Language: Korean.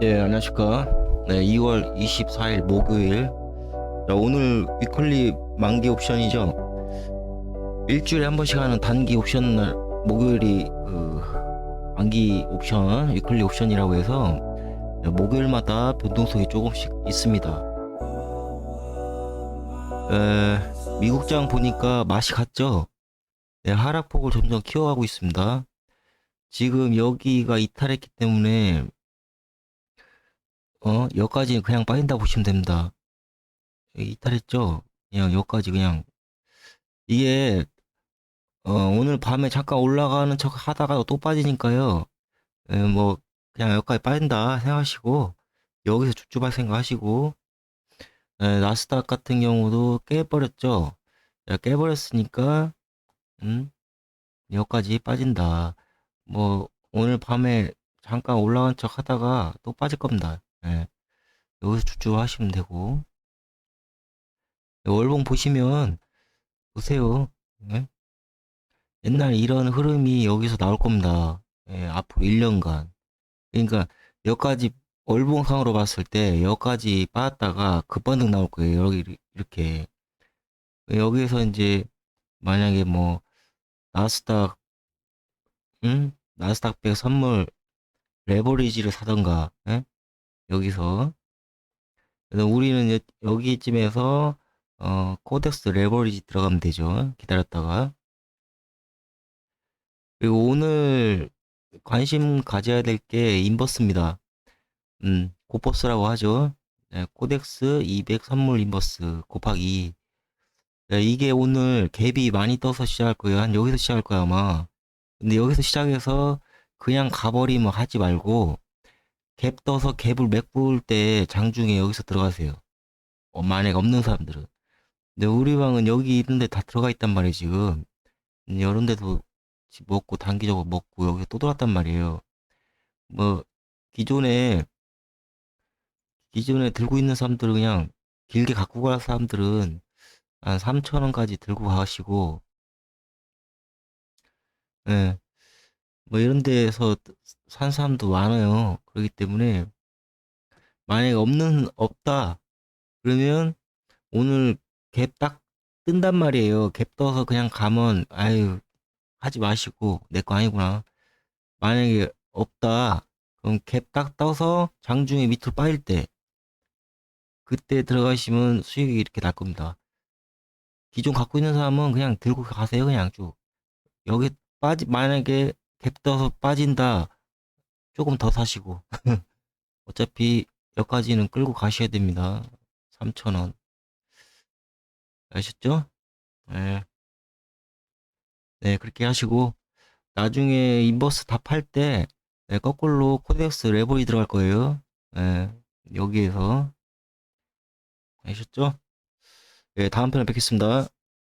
네, 안녕하십니까. 네, 2월 24일 목요일. 자, 오늘 위클리 만기 옵션이죠. 일주일에 한 번씩 하는 단기 옵션 날, 목요일이 그 만기 옵션, 위클리 옵션이라고 해서 목요일마다 변동성이 조금씩 있습니다. 에, 미국장 보니까 맛이 갔죠? 네, 하락폭을 점점 키워가고 있습니다. 지금 여기가 이탈했기 때문에 어, 여기까지 그냥 빠진다 보시면 됩니다. 여기 이탈했죠? 그냥 여기까지 그냥 이게 어, 오늘 밤에 잠깐 올라가는 척 하다가 또 빠지니까요. 예, 뭐 그냥 여기까지 빠진다 생각하시고 여기서 줍줍할 생각하시고 예, 나스닥 같은 경우도 깨버렸죠. 야, 깨버렸으니까 음, 여기까지 빠진다. 뭐 오늘 밤에 잠깐 올라간 척 하다가 또 빠질 겁니다. 예. 여기서 주주 하시면 되고 월봉 보시면 보세요. 예? 옛날 이런 흐름이 여기서 나올 겁니다. 예, 앞으로 1년간. 그러니까 여기까지 월봉상으로 봤을 때 여기까지 빠졌다가 급반등 나올 거예요. 여기 이렇게 여기에서 이제 만약에 뭐 나스닥 응? 나스닥 100 선물 레버리지를 사던가 예? 여기서 우리는 여, 여기쯤에서 어, 코덱스 레버리지 들어가면 되죠. 기다렸다가 그리고 오늘 관심 가져야 될 게 인버스입니다. 음, 고버스라고 하죠. 네, 코덱스 200 선물 인버스 곱하기 네, 이게 오늘 갭이 많이 떠서 시작할 거예요. 한 여기서 시작할 거야 아마. 근데 여기서 시작해서 그냥 가버리면 하지 말고 갭 떠서 갭을 메꿀 때 장중에 여기서 들어가세요. 어, 만약 없는 사람들은. 근데 우리 방은 여기 있는데 다 들어가 있단 말이에요, 지금. 이런 데도 먹고, 단기적으로 먹고, 여기 또 들어갔단 말이에요. 뭐, 기존에, 기존에 들고 있는 사람들은 그냥 길게 갖고 갈 사람들은 한 3천원까지 들고 가시고, 예. 뭐 이런 데서 산 사람도 많아요. 그렇기 때문에 만약에 없는 없다 그러면 오늘 갭 딱 뜬단 말이에요. 갭 떠서 그냥 가면 아유 하지 마시고 내 거 아니구나. 만약에 없다 그럼 갭 딱 떠서 장중에 밑으로 빠질 때 그때 들어가시면 수익이 이렇게 날 겁니다. 기존 갖고 있는 사람은 그냥 들고 가세요 그냥 쭉 여기 빠지 만약에 갭 떠서 빠진다. 조금 더 사시고. 어차피 여기까지는 끌고 가셔야 됩니다. 3,000원. 아셨죠? 네. 네 그렇게 하시고. 나중에 인버스 다 팔 때 네, 거꾸로 코덱스 레버리 들어갈 거예요. 네, 여기에서. 아셨죠? 네, 다음 편에 뵙겠습니다